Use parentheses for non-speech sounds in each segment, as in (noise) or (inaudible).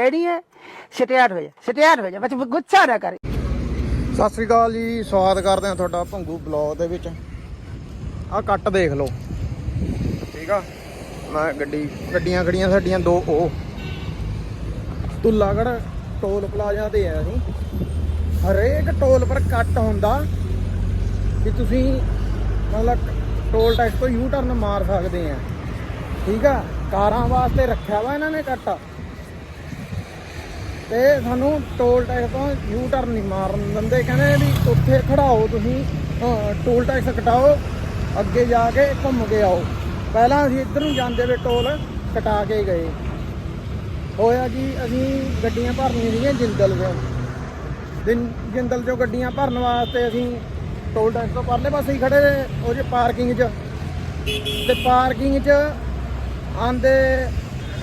Ready है start हो जा स्टार्ट हो जा बस गुस्सा ना करे ਸਤਿ ਸ੍ਰੀ ਅਕਾਲ ਜੀ ਸਵਾਗਤ ਕਰਦੇ ਹਾਂ ਤੁਹਾਡਾ ਭੰਗੂ ਬਲੌਗ ਦੇ ਵਿੱਚ ਆਹ ਕੱਟ ਦੇਖ ਲਓ ਠੀਕ ਆ ਮੈਂ ਗੱਡੀ ਗੱਡੀਆਂ ਖੜੀਆਂ ਸਾਡੀਆਂ ਦੋ ਉਹ ਤੁਲਾਗੜ ਟੋਲ ਪਲਾਜ਼ਾ ਤੇ ਆ ਅਸੀਂ ਹਰੇਕ ਟੋਲ ਪਰ ਕੱਟ ਹੁੰਦਾ ਵੀ ਤੁਸੀਂ ਮਤਲਬ ਟੋਲ ਟੈਕਸ ਤੋਂ ਯੂ ਟਰਨ ਮਾਰ ਸਕਦੇ ਆ ਠੀਕ ਆ ਕਾਰਾਂ ਵਾਸਤੇ ਰੱਖਿਆ ਵਾ ਇਹਨਾਂ ਨੇ ਕੱਟ ਤੇ ਸਾਨੂੰ ਟੋਲ ਟੈਕਸ ਤੋਂ ਯੂ ਟਰਨ ਨਹੀਂ ਮਾਰਨ ਦਿੰਦੇ। ਕਹਿੰਦੇ ਵੀ ਉੱਥੇ ਖੜਾਓ ਤੁਸੀਂ ਟੋਲ ਟੈਕਸ ਕਟਾਓ, ਅੱਗੇ ਜਾ ਕੇ ਘੁੰਮ ਕੇ ਆਓ। ਪਹਿਲਾਂ ਅਸੀਂ ਇੱਧਰ ਨੂੰ ਜਾਂਦੇ ਵੇ ਟੋਲ ਕਟਾ ਕੇ ਗਏ। ਹੋਇਆ ਜੀ, ਅਸੀਂ ਗੱਡੀਆਂ ਭਰਨੀਆਂ ਸੀਗੀਆਂ ਜਿੰਦਲ ਤੋਂ। ਜਿੰ- ਜਿੰਦਲ ਚੋਂ ਗੱਡੀਆਂ ਭਰਨ ਵਾਸਤੇ ਅਸੀਂ ਟੋਲ ਟੈਕਸ ਤੋਂ ਪਰਲੇ ਪਾਸੇ ਹੀ ਖੜੇ ਉਹ ਜੇ ਪਾਰਕਿੰਗ 'ਚ। ਤੇ ਪਾਰਕਿੰਗ 'ਚ ਆਂਦੇ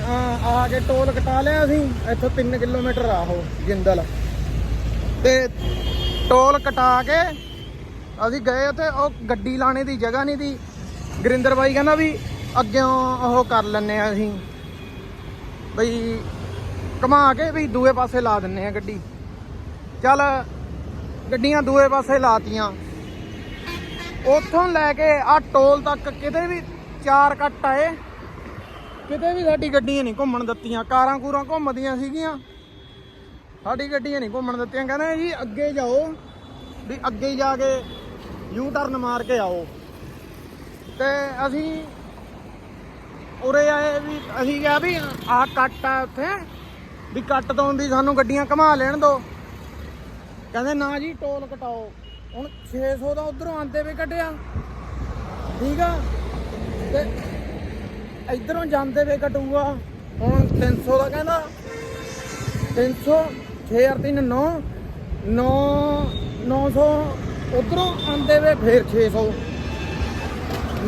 ਆ ਕੇ ਟੋਲ ਕਟਾ ਲਿਆ ਅਸੀਂ। ਇੱਥੋਂ 3 ਕਿਲੋਮੀਟਰ ਆ ਉਹ ਜਿੰਦਲ। ਤੇ ਟੋਲ ਕਟਾ ਕੇ ਅਸੀਂ ਗਏ ਉੱਥੇ, ਉਹ ਗੱਡੀ ਲਾਣੇ ਦੀ ਜਗ੍ਹਾ ਨਹੀਂ ਦੀ ਗਰਿੰਦਰ ਬਾਈ ਕਹਿੰਦਾ ਵੀ ਅੱਗੇ ਉਹ ਕਰ ਲੈਨੇ ਆ ਅਸੀਂ। ਬਈ ਘੁਮਾ ਕੇ ਵੀ ਦੂਏ ਪਾਸੇ ਲਾ ਦਿੰਨੇ ਆ ਗੱਡੀ। ਚੱਲ ਗੱਡੀਆਂ ਦੂਏ ਪਾਸੇ ਲਾਤੀਆਂ। ਉੱਥੋਂ ਲੈ ਕੇ ਆ ਟੋਲ ਤੱਕ ਕਿਤੇ ਵੀ ਚਾਰ ਕੱਟ ਆਏ। ਕਿਤੇ ਵੀ ਸਾਡੀ ਗੱਡੀਆਂ ਨਹੀਂ ਘੁੰਮਣ ਦਿੱਤੀਆਂ, ਕਾਰਾਂ ਕੂਰਾਂ ਘੁੰਮਦੀਆਂ ਸੀਗੀਆਂ। ਸਾਡੀ ਗੱਡੀਆਂ ਨਹੀਂ ਘੁੰਮਣ ਦਿੱਤੀਆਂ, ਕਹਿੰਦੇ ਜੀ ਅੱਗੇ ਜਾਓ, ਵੀ ਅੱਗੇ ਜਾ ਕੇ ਯੂ ਟਰਨ ਮਾਰ ਕੇ ਆਓ। ਤੇ ਅਸੀਂ ਉਰੇ ਆਏ ਵੀ ਅਸੀਂ ਕਿਹਾ ਵੀ ਆਹ ਕੱਟ ਆ ਉੱਥੇ, ਵੀ ਕੱਟ ਤੋਂ ਵੀ ਸਾਨੂੰ ਗੱਡੀਆਂ ਘੁਮਾ ਲੈਣ ਦਿਓ ਕਹਿੰਦੇ ਨਾ ਜੀ, ਟੋਲ ਕਟਾਓ। ਹੁਣ 600 ਦਾ ਉਧਰੋਂ ਆਂਦੇ ਵੇ ਕੱਢਿਆ। ਠੀਕ ਆ? ਤੇ ਇਧਰੋਂ ਜਾਂਦੇ ਵੇ ਕਟੂਗਾ ਹੁਣ 300 ਦਾ ਕਹਿੰਦਾ। 300 6000 9 9 900 ਉਧਰੋਂ ਆਂਦੇ ਵੇ ਫੇਰ 600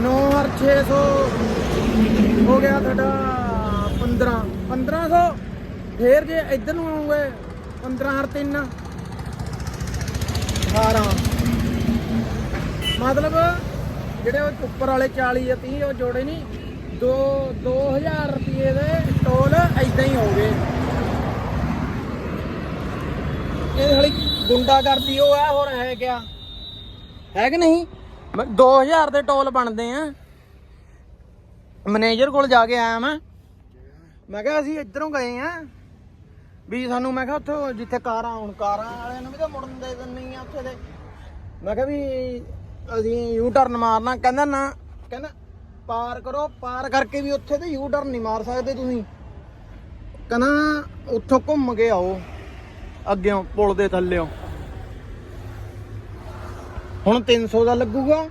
9 ਹਰ 600 ਹੋ ਗਿਆ ਤੁਹਾਡਾ 15 1500 ਫੇਰ ਜੇ ਇਧਰ ਨੂੰ ਆਉਂਗੇ 15 ਹਰ 3 18 ਮਤਲਬ ਜਿਹੜੇ ਉੱਪਰ ਵਾਲੇ 40 ਜਾਂ 30 ਉਹ ਜੋੜੇ ਨਹੀਂ। ਦੋ 2000 ਰੁਪਏ ਦੇ ਟੋਲ ਐਦਾਂ ਹੀ ਹੋ ਗਏ ਇਹ ਹਲੀ ਗੁੰਡਾ ਕਰਦੀ, ਉਹ ਆ, ਹੋਰ ਹੈ ਕਿਆ? ਹੈ ਕਿ ਨਹੀਂ? ਮੈਂ 2000 ਦੇ ਟੋਲ ਬਣਦੇ ਆ। ਮੈਨੇਜਰ ਕੋਲ ਜਾ ਕੇ ਆਇਆ ਮੈਂ। ਮੈਂ ਕਿਹਾ, ਅਸੀਂ ਇੱਧਰੋਂ ਗਏ ਆ। ਵੀ ਸਾਨੂੰ, ਮੈਂ ਕਿਹਾ, ਉੱਥੋਂ ਜਿੱਥੇ ਕਾਰਾਂ, ਹੁਣ ਕਾਰਾਂ ਵਾਲਿਆਂ ਨੂੰ ਵੀ ਤਾਂ ਮੁੜਨ ਦੇ ਦਿੰਨੀ ਆ ਉੱਥੇ ਦੇ ਮੈਂ ਕਿਹਾ ਵੀ ਅਸੀਂ ਯੂ ਟਰਨ ਮਾਰਨਾ। ਕਹਿੰਦਾ ਨਾ, ਕਹਿੰਦਾ ਪਾਰ ਕਰੋ, ਪਾਰ ਕਰਕੇ ਵੀ ਉੱਥੇ ਤੇ ਯੂ ਟਰਨ ਨਹੀਂ ਮਾਰ ਸਕਦੇ ਤੁਸੀਂ। ਕਹਿੰਦਾ, ਉੱਥੋਂ ਘੁੰਮ ਕੇ ਆਓ, ਅੱਗਿਓਂ, ਪੁਲ ਦੇ ਥੱਲਿਓਂ। ਹੁਣ 300 ਦਾ ਲੱਗੂਗਾ,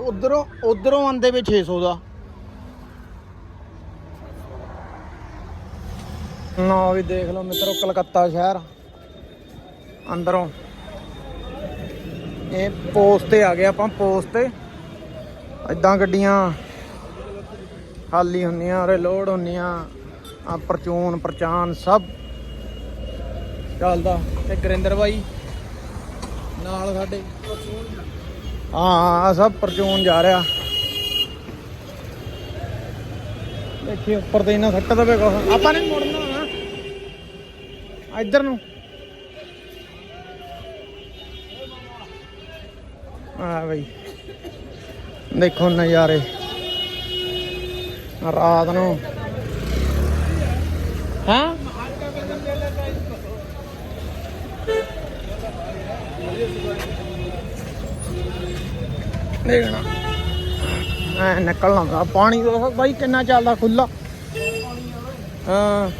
ਉਧਰੋਂ ਉਧਰੋਂ ਆਂਦੇ ਵੀ 600 ਦਾ। ਨਾ ਵੀ ਦੇਖ ਲਓ ਮਿੱਤਰੋ, ਕਲਕੱਤਾ ਸ਼ਹਿਰ। ਅੰਦਰੋਂ। ਇਹ ਪੋਸਟ ਤੇ ਆ ਗਏ ਆਪਾਂ ਪੋਸਟ ਤੇ। ਇਦਾਂ ਗੱਡੀਆਂ ਖਾਲੀ ਹੁੰਦੀਆਂ ਔਰ ਹੁੰਦੀਆਂ। ਆ ਪਰਚੂਨ, ਪਰਚਾਨ ਸਭ। ਚੱਲਦਾ। ਤੇ ਗੁਰਿੰਦਰ ਬਾਈ, ਨਾਲ ਸਾਡੇ ਹਾਂ ਆ ਸਭ ਪਰਚੂਨ ਜਾ ਰਿਹਾ। ਦੇਖੀ, ਉੱਪਰ ਤੇ ਇਹਨਾਂ ਸੱਟ ਦਵੇ ਕੁਛ ਆਪਾਂ ਨੇ ਮੁੜਨਾ ਨਾ ਇੱਧਰ ਨੂੰ। ਆ ਬਈ। ਦੇਖੋ ਨਜ਼ਾਰੇ। ਰਾਤ ਨੂੰ। ਹਾਂ? ਦੇਖਣਾ ਐ ਨਿਕਲਣਾ ਹੁੰਦਾ ਪਾਣੀ ਦੇਖੋ ਬਾਈ ਕਿੰਨਾ ਚੱਲਦਾ ਖੁੱਲਾ ਹਾਂ।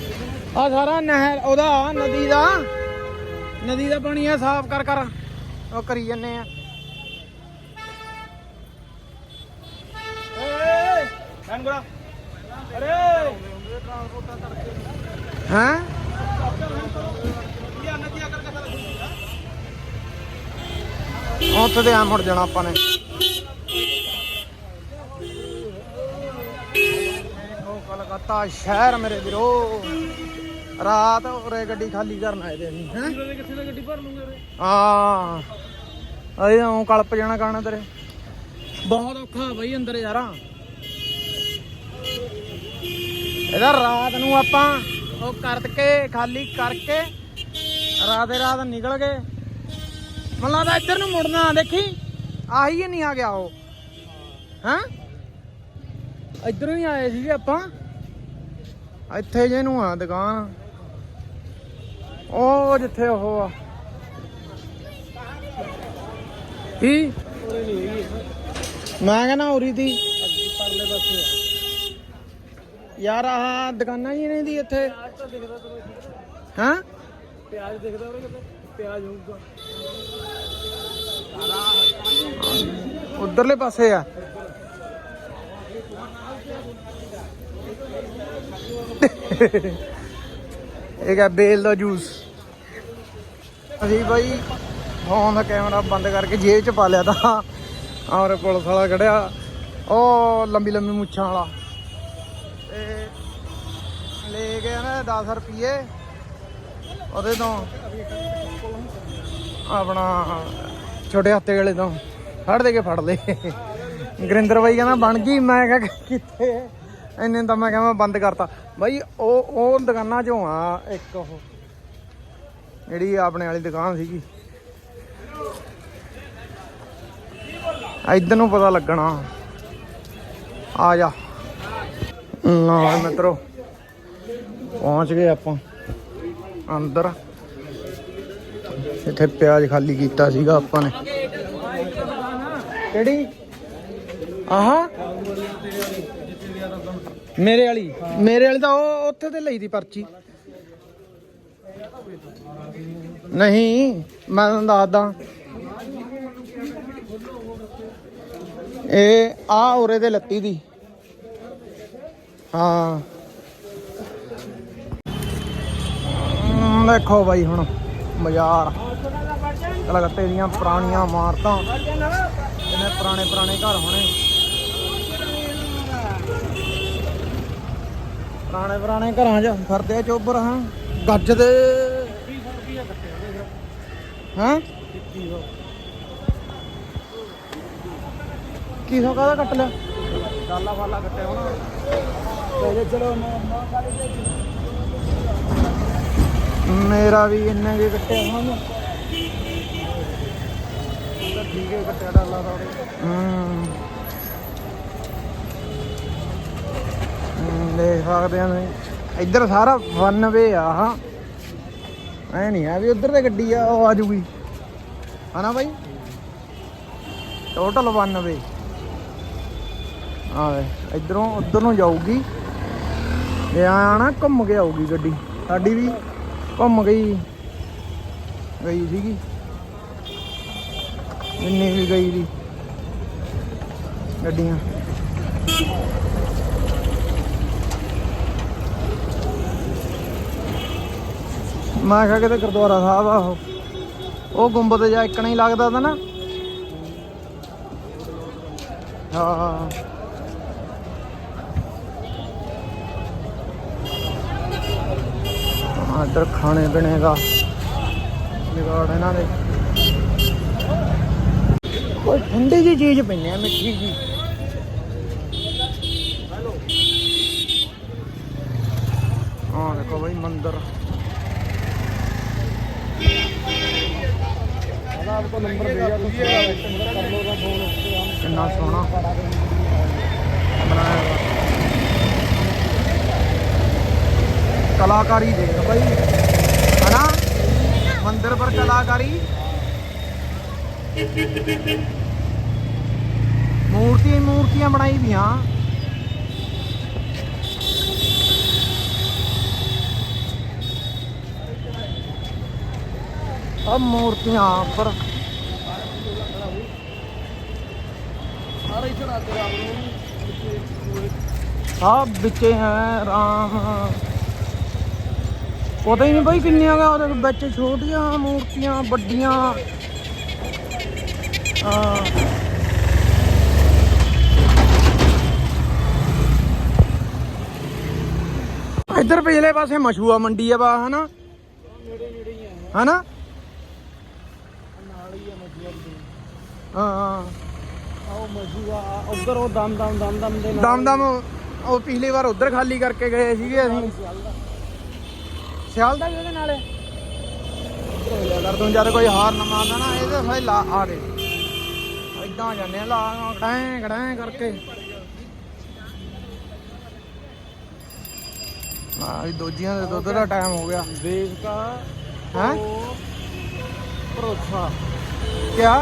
ਆ ਸਾਰਾ ਨਹਿਰ, ਉਹਦਾ ਨਦੀ ਦਾ। ਨਦੀ ਦਾ ਪਾਣੀ ਆ, ਸਾਫ਼ ਕਰ ਕਰ। ਉਹ ਕਰੀ ਜੰਨੇ ਆ। ਏ ਮੰਗੜਾ ਹਾਂ? ਉੱਥੇ ਤੇ ਆ ਮੁੜ ਜਾਣਾ ਆਪਾਂ ਨੇ। ਕਲਕੱਤਾ ਸ਼ਹਿਰ ਮੇਰੇ ਵੀਰੋ। ਰਾਤ ਉਰੇ ਗੱਡੀ ਖਾਲੀ ਕਰਨ ਆਏ ਤੇ ਅਸੀਂ, ਹੈਂ? ਕਿੱਥੇ ਦਾ ਗੱਡੀ ਭਰ ਲੂੰਗੇ ਹਾਂ। ਅਰੇ ਉਹ ਕਲਪ ਜਾਣਾ ਗਾਣਾ ਤੇਰੇ? ਬਹੁਤ ਔਖਾ ਬਈ ਅੰਦਰ ਯਾਰਾ। ਇਹਦਾ ਰਾਤ ਨੂੰ ਆਪਾਂ ਉਹ ਕਰਕੇ, ਖਾਲੀ ਕਰਕੇ ਰਾਤੇ ਰਾਤ ਨਿਕਲ ਗਏ। ਮੈਨੂੰ ਲੱਗਦਾ ਇੱਧਰ ਨੂੰ ਮੁੜਨਾ, ਦੇਖੀ, ਆਹੀ ਨਹੀਂ ਆ ਗਿਆ ਉਹ। ਹਾਂ? ਇੱਧਰੋਂ ਹੀ ਆਏ ਸੀਗੇ ਆਪਾਂ। ਇੱਥੇ ਜੇ ਨੂੰ ਆ, ਦੁਕਾਨ। ਉਹ ਜਿੱਥੇ ਉਹ ਆ। ਕੀ? ਮੈਂ ਕਹਿੰਦਾ ਉਰੀ ਦੀ। ਪਰਲੇ ਪਾਸੇ ਯਾਰ ਆਹ ਦੁਕਾਨਾਂ ਹੀ ਨਹੀਂ ਦੀ ਇੱਥੇ। ਹਾਂ? ਪਿਆਜ਼ ਦਿਖਦਾ ਉਹਨੇ ਪਿਆਜ਼ ਹੋਊਗਾ। ਉਧਰਲੇ ਪਾਸੇ ਆ। ਇਹ ਹੈ ਬੇਲ ਦਾ ਜੂਸ? ਅਸੀਂ ਬਾਈ ਫੋਨ ਦਾ ਕੈਮਰਾ ਬੰਦ ਕਰਕੇ ਜੇਬ 'ਚ ਪਾ ਲਿਆ ਤਾਂ। ਔਰ ਪੁਲਿਸ ਵਾਲਾ ਖੜਿਆ। ਉਹ ਲੰਬੀ ਲੰਬੀ ਮੁੱਛਾਂ ਵਾਲਾ। ਤੇ ਲੈ ਗਿਆ ਨਾ 10 ਰੁਪਏ ਉਹਦੇ ਤੋਂ। ਆਪਣਾ ਛੋਟੇ ਹੱਤੇ ਵਾਲੇ ਤੋਂ। ਫੜ ਦੇ ਕੇ ਫੜ ਲੈ। ਗੁਰਿੰਦਰ ਬਾਈ ਕਹਿੰਦਾ, ਬਣ ਗਈ। ਮੈਂ ਕਿਹਾ, ਕਿੱਥੇ? ਇੰਨੇ ਤਾਂ ਮੈਂ ਕਿਹਾ ਬੰਦ ਕਰਤਾ। ਬਾਈ, ਉਹ ਉਹ ਦੁਕਾਨਾਂ ਚੋਂ ਆ ਇੱਕ ਉਹ। ਜਿਹੜੀ ਆਪਣੇ ਵਾਲੀ ਦੁਕਾਨ ਸੀਗੀ। ਇਧਰ ਨੂੰ ਪਤਾ ਲੱਗਣਾ। ਆ ਜਾ। ਨਾ ਮਿੱਤਰੋ, ਪਹੁੰਚ ਗਏ ਆਪਾਂ, ਅੰਦਰ। ਇੱਥੇ ਪਿਆਜ਼ ਖਾਲੀ ਕੀਤਾ ਸੀਗਾ ਆਪਾਂ ਨੇ। ਕਿਹੜੀ? ਆਹਾ? ਮੇਰੇ ਵਾਲੀ। ਮੇਰੇ ਵਾਲੀ ਤਾਂ ਉਹ ਉੱਥੇ ਤੇ ਲਈ ਦੀ ਪਰਚੀ। ਨਹੀਂ, ਮੈਂ ਤੁਹਾਨੂੰ ਦੱਸਦਾ। ਇਹ ਆ ਉਰੇ ਦੇ ਲੱਤੀ ਦੀ। ਹਾਂ। ਦੇਖੋ ਬਾਈ ਹੁਣ ਬਾਜ਼ਾਰ। ਕਲਕੱਤੇ ਦੀਆਂ ਪੁਰਾਣੀਆਂ ਇਮਾਰਤਾਂ। ਇਹਨੇ ਪੁਰਾਣੇ ਪੁਰਾਣੇ ਘਰ ਹੋਣੇ। ਪੁਰਾਣੇ ਪੁਰਾਣੇ ਘਰਾਂ 'ਚ ਫਿਰਦੇ ਆ ਚੋਬਰ, ਹਾਂ। ਗੱਜਦੇ ਹਾਂ। ਕੀ ਕਾਹਦਾ ਕੱਟ ਲਿਆ? ਡਾਲਾ ਵਾਲਾ ਕੱਟਿਆ ਹੋਣਾ ਮੇਰਾ ਵੀ ਇੰਨੇ ਕੇ ਕੱਟਿਆ ਹੋਣਾ। ਠੀਕ ਹੈ ਕੱਟਿਆ ਡਾਲਾ ਦਾ ਹਮ ਦੇਖ ਸਕਦੇ ਆ ਤੁਸੀਂ। ਇੱਧਰ ਸਾਰਾ 92 ਆ, ਹਾਂ। ਐ ਨਹੀਂ ਆ ਵੀ ਉਧਰ ਤੇ ਗੱਡੀ ਆ, ਉਹ ਆ ਜੂਗੀ। ਹਨਾ ਬਾਈ? ਟੋਟਲ 92 ਆ ਵੇ, ਇਧਰੋਂ, ਉਧਰ ਨੂੰ ਜਾਊਗੀ। ਇਹ ਆਣਾ ਘੁੰਮ ਕੇ ਆਊਗੀ ਗੱਡੀ। ਸਾਡੀ ਵੀ ਘੁੰਮ ਗਈ ਗਈ ਸੀਗੀ। ਜਿੰਨੀ ਵੀ ਗਈ ਦੀ ਗੱਡੀਆਂ। ਮੈਂ ਕਿਹਾ ਕਿਤੇ ਗੁਰਦੁਆਰਾ ਸਾਹਿਬ ਆ ਉਹ। ਉਹ ਗੁੰਬਦ ਜਾਂ ਇੱਕ ਨਹੀਂ ਲੱਗਦਾ ਤਾ ਨਾ। ਹਾਂ। ਇੱਧਰ ਖਾਣੇ ਪੀਣੇ ਦਾ ਜਗਾੜ ਇਹਨਾਂ ਦੇ। ਕੋਈ ਠੰਡੀ ਜੀ ਚੀਜ਼ ਪਈਨੇ ਆ, ਮਿੱਠੀ ਜੀ ਹਾਂ ਦੇਖੋ ਬਈ ਮੰਦਿਰ। ਆਪਕੋ ਨੰਬਰ ਭੇਜਾ ਤੁਸੀਂ ਕਰ ਲੋ ਦਾ ਫੋਨ ਕਿੰਨਾ ਸੋਹਣਾ। ਬਣਾਇਆ ਵਾ ਕਲਾਕਾਰੀ ਦੇਖ ਬਈ ਹਨਾ ਮੰਦਿਰ ਪਰ ਕਲਾਕਾਰੀ ਮੂਰਤੀ ਮੂਰਤੀਆਂ ਬਣਾਈ ਦੀਆਂ ਆ ਮੂਰਤੀਆਂ ਪਰ ਸਾਰਾ ਹੀ ਚੜਾ ਤੇ ਰਾਮ ਨੂੰ ਸਭ ਵਿੱਚੇ ਹੈ ਰਾਮ ਪਤਾ ਹੀ ਨਹੀਂ ਬਈ ਕਿੰਨੀਆਂ ਗਾ ਉਹਦੇ ਵਿੱਚ ਛੋਟੀਆਂ ਮੂਰਤੀਆਂ ਵੱਡੀਆਂ। ਹਾਂ। ਇੱਧਰ ਪਿਛਲੇ ਪਾਸੇ ਮਸ਼ੂਆ ਮੰਡੀ ਆ ਬਾ ਹਨਾ? ਨੇੜੇ ਨੇੜੇ ਹੀ ਆ ਹਨਾ? ਨਾਲ ਹੀ ਆ ਮਜੂਆ ਦੀ ਹਾਂ। ਹਾਂ ਆਓ ਮਜੂਆ ਉਧਰ ਉਹ ਦਮ ਦਮ ਦਮ ਦਮ ਦੇ ਨਾਲ। ਦਮ ਦਮ ਉਹ ਪਿਛਲੀ ਵਾਰ ਉਧਰ ਖਾਲੀ ਕਰਕੇ ਗਏ ਸੀਗੇ ਅਸੀਂ। ਸਿਆਲ ਦਾ ਵੀ ਉਹਦੇ ਨਾਲ ਹੈ ਕਰ ਤੂੰ ਜਦ ਕੋਈ ਹਾਰ ਨਾ ਮਾਰਦਾ ਨਾ ਇਹਦੇ ਫਾਇ ਲਾ ਆ ਦੇ ਇਦਾਂ ਜਾਂਦੇ ਆ ਲਾ ਗੜਾਂ ਗੜਾਂ ਕਰਕੇ ਆ ਵੀ ਦੋਜੀਆਂ ਦੇ ਦੁੱਧ ਦਾ ਟਾਈਮ ਹੋ ਗਿਆ देश का हैं भरोसा क्या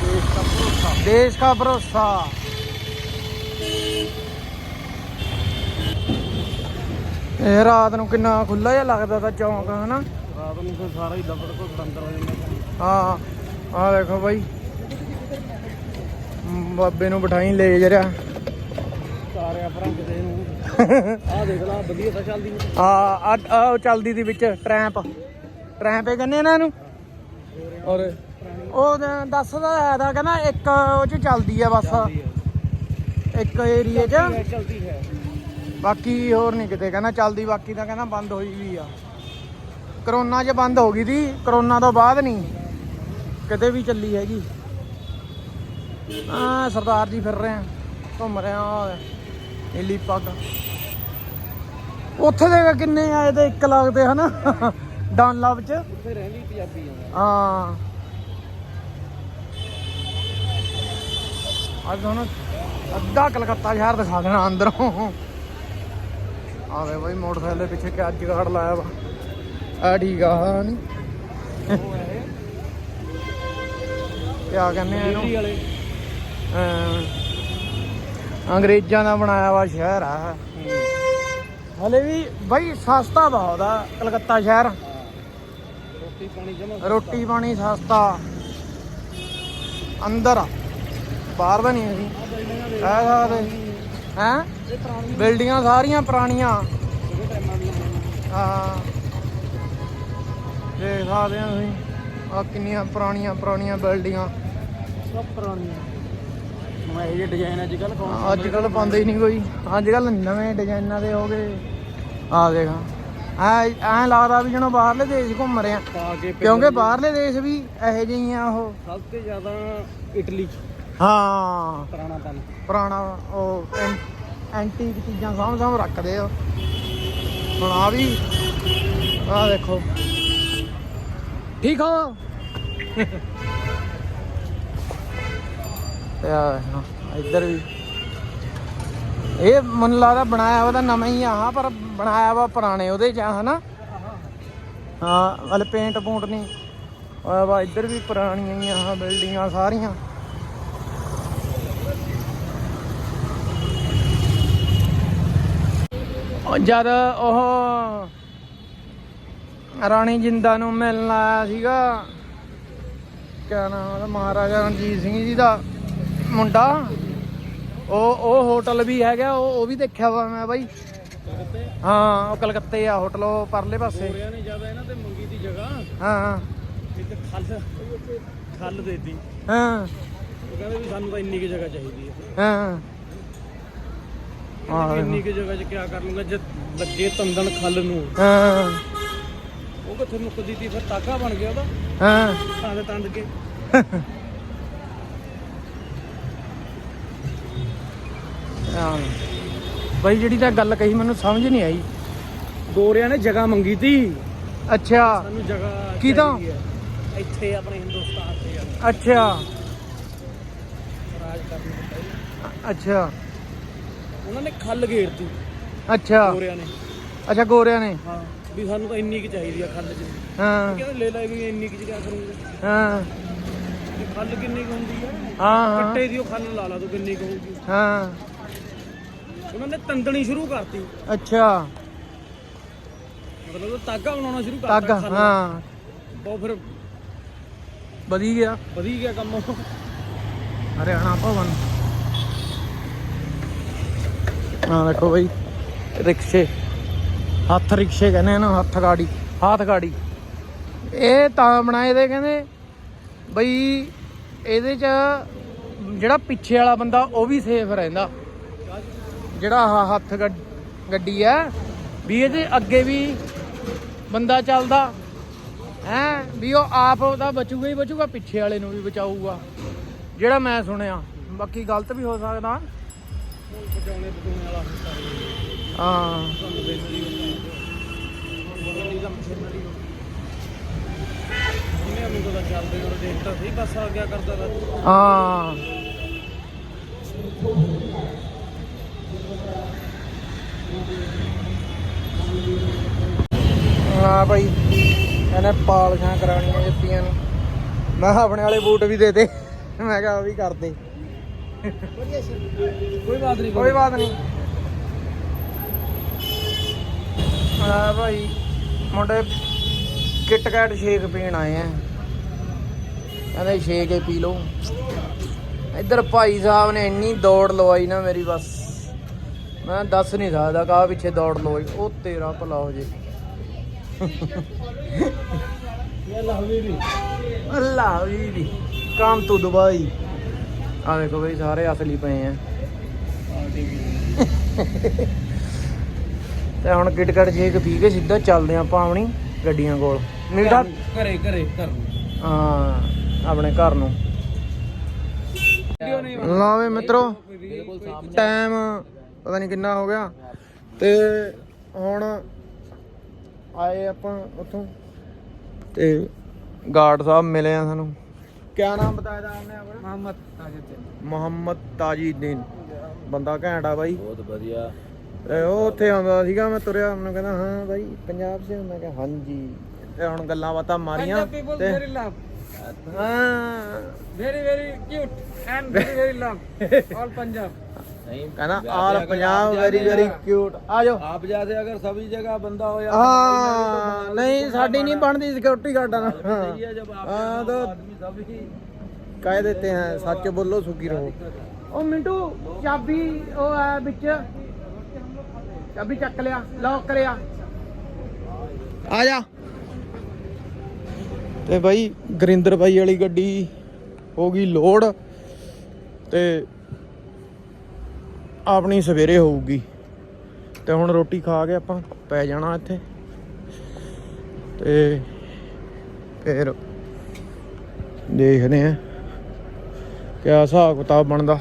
देश का भरोसा देश का भरोसा ਇਹ ਰਾਤ ਨੂੰ ਕਿੰਨਾ ਖੁੱਲਾ ਜਿਹਾ ਲੱਗਦਾ ਤਾਂ ਚੌਂਕ ਹਨਾ? ਰਾਤ ਨੂੰ ਫਿਰ ਸਾਰਾ ਹੀ ਦਫੜ ਕੋ ਅੰਦਰ ਹੋ ਜਾਂਦਾ। ਹਾਂ ਆ ਦੇਖੋ ਬਾਈ। ਬਾਬੇ ਨੂੰ ਬਿਠਾਈ ਲੈ ਜਰਿਆ ਸਾਰਿਆ ਭਰੰਗ ਦੇ ਨੂੰ। (laughs) ਆਹ ਦੇਖ ਲਾ ਵਧੀਆ ਤਾਂ ਚੱਲਦੀ ਨੀ। ਆ ਆ ਆ ਚੱਲਦੀ ਦੀ ਵਿੱਚ ਟਰੈਂਪ। ਟਰੈਂਪ ਇਹ ਕਹਿੰਦੇ ਇਹਨਾਂ ਇਹਨੂੰ ਔਰ ਉਹ ਦ- ਦੱਸਦਾ ਤਾਂ ਕਹਿੰਦਾ ਇੱਕ ਉਹ ਚ ਚੱਲਦੀ ਆ ਬਸ। ਇੱਕ ਏਰੀਏ 'ਚ। ਇਹ ਚੱਲਦੀ ਹੈ। ਬਾਕੀ ਹੋਰ ਨਹੀਂ ਕਿਤੇ ਕਹਿੰਦਾ ਚੱਲਦੀ ਬਾਕੀ ਤਾਂ ਕਹਿੰਦਾ ਬੰਦ ਹੋਈ ਵੀ ਆ। ਕਰੋਨਾ 'ਚ ਬੰਦ ਹੋ ਗਈ ਸੀ ਕਰੋਨਾ ਤੋਂ ਬਾਅਦ ਨਹੀਂ ਕਿਤੇ ਵੀ ਚੱਲੀ ਹੈਗੀ। ਆ ਸਰਦਾਰ ਜੀ ਫਿਰ ਰਹੇ ਆ ਘੁੰਮ ਰਹੇ ਆ ਨੀਲੀ ਪੱਗ। ਉੱਥੇ ਦੇ ਕਿੰਨੇ ਆਏ ਤੇ ਇੱਕ ਲੱਗਦੇ ਹਨਾ? ਡਾਨਲਾ ਵਿੱਚ ਉੱਥੇ ਰਹਿੰਦੀ ਪੰਜਾਬੀ ਆ। ਹਾਂ। ਅੱਜ ਹੁਣ ਅੱਧਾ ਕਲਕੱਤਾ ਸ਼ਹਿਰ ਦਿਖਾ ਦੇਣਾ ਅੰਦਰੋਂ। ਆਵੇ ਬਈ ਮੋਟਰਸਾਈਕਲ ਦੇ ਪਿੱਛੇ ਕਿ ਅੱਜ ਗਾੜ ਲਾਇਆ ਵਾ। ਆ ਠੀਕ ਆ ਹਾਂ ਨਹੀਂ ਹੈ ਕਿਆ ਕਹਿੰਦੇ ਆ ਇਹਨੂੰ? ਅੰਗਰੇਜ਼ਾਂ ਦਾ ਬਣਾਇਆ ਵਾ ਸ਼ਹਿਰ ਆ। ਹਲੇ ਵੀ ਬਈ ਸਸਤਾ ਬਹੁਤ ਆ ਕਲਕੱਤਾ ਸ਼ਹਿਰ। ਰੋਟੀ ਪਾਣੀ ਜਮਾ ਰੋਟੀ ਪਾਣੀ ਸਸਤਾ। ਅੰਦਰ ਆ। ਬਾਹਰ ਦਾ ਨਹੀਂ ਅਸੀਂ। ਹੈ ਪੁਰਾਣੀ ਬਿਲਡਿੰਗਾਂ ਸਾਰੀਆਂ ਪੁਰਾਣੀਆਂ। ਹਾਂ। ਦੇਖ ਸਕਦੇ ਆ ਤੁਸੀਂ ਆ ਕਿੰਨੀਆਂ ਪੁਰਾਣੀਆਂ ਪੁਰਾਣੀਆਂ ਬਿਲਡਿੰਗਾਂ। ਸਭ ਪੁਰਾਣੀਆਂ। ਮੈਂ ਇਹ ਡਿਜ਼ਾਈਨ ਅੱਜ ਕੱਲ ਕੌਣ ਅੱਜ ਕੱਲ ਪਾਉਂਦੇ ਹੀ ਨਹੀਂ ਕੋਈ। ਅੱਜ ਕੱਲ ਨਵੇਂ ਡਿਜ਼ਾਈਨਾਂ ਦੇ ਹੋ ਗਏ। ਆ ਦੇਖ। ਐ ਐ ਲੱਗਦਾ ਵੀ ਜਿਹਨੂੰ ਬਾਹਰਲੇ ਦੇਸ਼ ਘੁੰਮ ਰਹੇ ਆ। ਕਿਉਂਕਿ ਬਾਹਰਲੇ ਦੇਸ਼ ਵੀ ਇਹੋ ਜਿਹੇ ਆ ਉਹ। ਸਭ ਤੋਂ ਜ਼ਿਆਦਾ ਇਟਲੀ ਹਾਂ। ਪੁਰਾਣਾ ਪੁਰਾਣਾ ਉਹ ਐਂਟੀਕ ਚੀਜ਼ਾਂ ਸਾਂਭ ਸਾਂਭ ਰੱਖਦੇ ਆ। ਹੁਣ ਆ ਵੀ ਆ ਦੇਖੋ। ਠੀਕ ਹੋ ਆ ਇੱਧਰ ਵੀ। ਇਹ ਮਨ ਲੱਗਦਾ ਬਣਾਇਆ ਉਹਦਾ ਨਵਾਂ ਹੀ ਆ ਪਰ ਬਣਾਇਆ ਵਾ ਪੁਰਾਣੇ ਉਹਦੇ ਚ ਹਨਾ? ਹਾਂ ਵਾਲੇ ਪੇਂਟ ਪੂੰਟ ਨਹੀਂ। ਆ ਵਾ, ਇੱਧਰ ਵੀ ਪੁਰਾਣੀਆਂ ਹੀ ਆ ਬਿਲਡਿੰਗਾਂ ਸਾਰੀਆਂ। ਜਦ ਉਹ ਰਾਣੀ ਜਿੰਦਾ ਨੂੰ ਮਿਲਣ ਆਇਆ ਸੀਗਾ ਕਿਆ ਨਾਮ ਉਹਦਾ ਮਹਾਰਾਜਾ ਰਣਜੀਤ ਸਿੰਘ ਜੀ ਦਾ ਮੁੰਡਾ ਉਹ ਉਹ ਹੋਟਲ ਵੀ ਹੈਗਾ ਉਹ ਉਹ ਵੀ ਦੇਖਿਆ ਵਾ ਮੈਂ ਬਾਈ। ਹਾਂ ਉਹ ਕਲਕੱਤੇ ਆ ਹੋਟਲ ਉਹ ਪਰਲੇ ਪਾਸੇ। ਕੋਰਿਆ ਨੇ ਜ਼ਿਆਦਾ ਇਹਨਾਂ ਤੇ ਮੰਗੀ ਦੀ ਜਗ੍ਹਾ। ਹਾਂ। ਹਾਂ ਇੱਕ ਖੱਲ ਖੱਲ ਦੇਤੀ। ਹਾਂ। ਉਹ ਕਹਿੰਦੇ ਵੀ ਸਾਨੂੰ ਤਾਂ ਇੰਨੀ ਕੁ ਜਗ੍ਹਾ ਚਾਹੀਦੀ ਹੈ। ਹਾਂ। ਕਹਿੰਦੇ ਵੀ ਇੰਨੀ ਕੁ ਜਗ੍ਹਾ 'ਚ ਕੀ ਕਰ ਲੂੰਗਾ? ਜੇ ਲੱਗੇ ਤੰਦਨ ਖੱਲ ਨੂੰ। ਹਾਂ। ਉਹ ਕਿੱਥੇ ਮੁੱਕਦੀ ਤੀ? ਫਿਰ ਤਾਗਾ ਬਣ ਗਿਆ ਉਹਦਾ। ਹਾਂ। ਤੰਦ ਤੰਦ ਕੇ। ਹਾਂ। ਬਾਈ ਜਿਹੜੀ ਤਾਂ ਗੱਲ ਕਹੀ ਮੈਨੂੰ ਸਮਝ ਨਹੀਂ ਆਈ। ਗੋਰਿਆਂ ਨੇ ਜਗ੍ਹਾ ਮੰਗੀ ਤੀ। ਅੱਛਾ। ਸਾਨੂੰ ਜਗ੍ਹਾ ਕਿਹਦਾ? ਚਾਹੀਦੀ ਹੈ। ਇੱਥੇ ਆਪਣੇ ਹਿੰਦੁਸਤਾਨ ਤੇ ਯਾਰ ਅੱਛਾ। ਰਾਜ ਕਰਨ ਨੂੰ ਪਹਿਲਾਂ। ਅੱਛਾ। ਉਹਨਾਂ ਨੇ ਖੱਲ ਘੇਰਤੀ। ਅੱਛਾ। ਗੋਰਿਆਂ ਨੇ। ਅੱਛਾ ਗੋਰਿਆਂ ਨੇ। ਹਾਂ ਵੀ ਸਾਨੂੰ ਤਾਂ ਇੰਨੀ ਕੁ ਚਾਹੀਦੀ ਆ ਖੱਲ 'ਚ। ਹਾਂ। ਕਹਿੰਦੇ ਲੈ ਲੈ ਵੀ ਇੰਨੀ ਕੁ ਜਗ੍ਹਾ ਕਰੂੰਗੇ? ਹਾਂ। ਵੀ ਖੱਲ ਕਿੰਨੀ ਕੁ ਹੁੰਦੀ ਆ? ਹਾਂ ਹਾਂ। ਕੱਟੇ ਦੀ ਉਹ ਖੱਲ ਲਾ ਲਾ ਤੂੰ ਕਿੰਨੀ ਕੁ ਹੋਊਗੀ। ਹਾਂ। ਉਹਨਾਂ ਨੇ ਤੰਦਣੀ ਸ਼ੁਰੂ ਕਰਤੀ। ਅੱਛਾ। ਮਤਲਬ ਉਹ ਤਾਗਾ ਬਣਾਉਣਾ ਸ਼ੁਰੂ ਕਰਤਾ ਤੱਕ ਖੱਲ ਦਾ। ਹਾਂ। ਉਹ ਫਿਰ ਵਧੀ ਗਿਆ। ਵਧੀ ਗਿਆ ਕੰਮ। ਹਰਿਆਣਾ ਭਵਨ। ਆ ਦੇਖੋ ਬਈ, ਰਿਕਸ਼ੇ। ਹੱਥ ਰਿਕਸ਼ੇ ਕਹਿੰਦੇ ਨਾ, ਹੱਥ ਗਾੜੀ ਹੱਥ ਗਾੜੀ। ਇਹ ਤਾਂ ਬਣਾਏ ਦੇ ਕਹਿੰਦੇ, ਬਈ ਇਹਦੇ ਚ ਜਿਹੜਾ ਪਿੱਛੇ ਵਾਲਾ ਬੰਦਾ, ਉਹ ਵੀ ਸੇਫ ਰਹਿੰਦਾ। ਜਿਹੜਾ ਆਹ ਹੱਥ ਗੱਡ- ਗੱਡੀ ਹੈ ਵੀ ਇਹਦੇ ਅੱਗੇ ਵੀ ਬੰਦਾ ਚੱਲਦਾ। ਹੈ, ਵੀ ਉਹ ਆਪ ਉਹਦਾ ਬਚੂਗਾ ਹੀ ਬਚੂਗਾ, ਪਿੱਛੇ ਵਾਲੇ ਨੂੰ ਵੀ ਬਚਾਊਗਾ। ਜਿਹੜਾ ਮੈਂ ਸੁਣਿਆ, ਬਾਕੀ ਗਲਤ ਵੀ ਹੋ ਸਕਦਾ। ਪਹੁੰਚਾਉਣੇ ਪਹੁੰਚਾਉਣੇ ਵਾਲਾ ਹੁੰਦਾ ਹਾਂ। ਤੁਹਾਨੂੰ ਬੇਨਤੀ ਗੱਡੀ ਦਾ ਮਸ਼ੀਨਰੀ ਉਹਨੇ ਨੂੰ ਤਾਂ ਚੱਲਦੇ ਉਹ ਰੇਟਰ ਸੀ ਬਸ ਆ ਗਿਆ ਕਰਦਾ ਤਾ। ਹਾਂ ਹਾਂ ਭਾਈ, ਇਹਨੇ ਪਾਲਸ਼ਾਂ ਕਰਾਉਣੀਆਂ ਜੁੱਤੀਆਂ ਨੂੰ। ਮੈਂ ਕਿਹਾ ਆਪਣੇ ਵਾਲੇ ਬੂਟ ਵੀ ਦੇ ਦੇ। ਮੈਂ ਕਿਹਾ ਉਹ ਵੀ ਕਰਦੇ ਕੋਈ ਬਾਤ ਨਹੀਂ। ਕੋਈ ਬਾਤ ਨਹੀਂ। ਆ ਭਾਈ ਮੁੰਡੇ ਕਿਟ ਕੈਟ ਸ਼ੇਕ ਪੀਣ ਆਏ ਆ। ਕਹਿੰਦੇ ਸ਼ੇਕ ਹੀ ਪੀ ਲਓ। ਇੱਧਰ ਭਾਈ ਸਾਹਿਬ ਨੇ ਇੰਨੀ ਦੌੜ ਲਵਾਈ ਨਾ ਮੇਰੀ ਬਸ। ਮੈਂ ਦੱਸ ਨਹੀਂ ਸਕਦਾ ਕਾ ਪਿੱਛੇ ਦੌੜ ਲਵਾਈ। ਉਹ ਤੇਰਾ ਭਲਾ ਹੋ ਜੇ। ਯਾਲਾ ਹੋਈ ਵੀ ਅੱਲਾ ਵੀ ਕੰਮ ਤੋਂ ਦੁਬਈ। ਆ ਦੇਖੋ ਬਈ ਸਾਰੇ ਅਸਲੀ ਪਏ ਆ। ਤੇ ਹੁਣ ਕਿਟਕਟ ਸ਼ੇਕ ਪੀ ਕੇ ਸਿੱਧਾ ਚੱਲਦੇ ਆਂ ਆਪਣੀ ਗੱਡੀਆਂ ਕੋਲ। ਨੀਟਾ ਘਰੇ ਘਰੇ ਘਰ ਹਾਂ ਆਪਣੇ ਘਰ ਨੂੰ। ਲਾਵੇ ਮਿੱਤਰੋ ਟਾਈਮ ਪਤਾ ਨਹੀਂ ਕਿੰਨਾ ਹੋ ਗਿਆ। ਤੇ ਹੁਣ ਆਏ ਆਪਾਂ ਉੱਥੋਂ। ਤੇ ਗਾਰਡ ਸਾਹਿਬ ਮਿਲੇ ਆ ਸਾਨੂੰ। ਕਿਆ ਨਾਮ ਬਤਾਇਆ ਦਾ ਆਪਨੇ ਆਪਣਾ? ਮੁਹੰਮਦ ਤਾਜੁੱਦੀਨ ਮੁਹੰਮਦ ਤਾਜੀਦੀਨ। ਬੰਦਾ ਘੈਂਟ ਆ ਬਾਈ। ਬਹੁਤ ਵਧੀਆ। ਤੇ ਉਹ ਉੱਥੇ ਆਉਂਦਾ ਸੀਗਾ ਮੈਂ ਤੁਰਿਆ ਮੈਨੂੰ ਕਹਿੰਦਾ ਹਾਂ ਬਾਈ ਪੰਜਾਬ ਸੇ? ਮੈਂ ਕਿਹਾ ਹਾਂਜੀ। ਤੇ ਹੁਣ ਗੱਲਾਂ ਬਾਤਾਂ ਮਾਰੀਆਂ ਤੇ ਲਵ ਹਾਂ। Very very cute and very very love all punjab नहीं ਕਹਿੰਦਾ all Punjab very very cute ਆ ਜਾਓ। ਆਪ ਜਾਦੇ ਅਗਰ ਸਭੀ ਜਗ੍ਹਾ ਬੰਦਾ ਹੋ ਯਾਰ ਹਾਂ ਨਹੀਂ ਸਾਡੀ ਨਹੀਂ ਬਣਦੀ ਸਿਕਿਉਰਿਟੀ ਗਾਰਡਾਂ ਨਾਲ। ਹਾਂ। ਤਾਂ ਕਾਇ ਦਿੱਤੇ ਹੈ ਸੱਚ ਬੋਲੋ ਸੁਖੀ ਰਹੋ। ਉਹ ਮਿੰਟੂ ਚਾਬੀ ਉਹ ਹੈ ਵਿੱਚ। ਚਾਬੀ ਚੱਕ ਲਿਆ ਲੌਕ ਕਰਿਆ ਆ ਜਾ। ਤੇ ਬਾਈ ਗਰਿੰਦਰ ਬਾਈ ਵਾਲੀ ਗੱਡੀ ਹੋ ਗਈ ਲੋਡ। ਤੇ ਆਪਣੀ ਸਵੇਰੇ ਹੋਊਗੀ। ਤੇ ਹੁਣ ਰੋਟੀ ਖਾ ਕੇ ਆਪਾਂ ਪੈ ਜਾਣਾ ਇੱਥੇ। ਤੇ ਫਿਰ ਦੇਖਦੇ ਆ ਕਿਆ ਹਿਸਾਬ ਕਿਤਾਬ ਬਣਦਾ।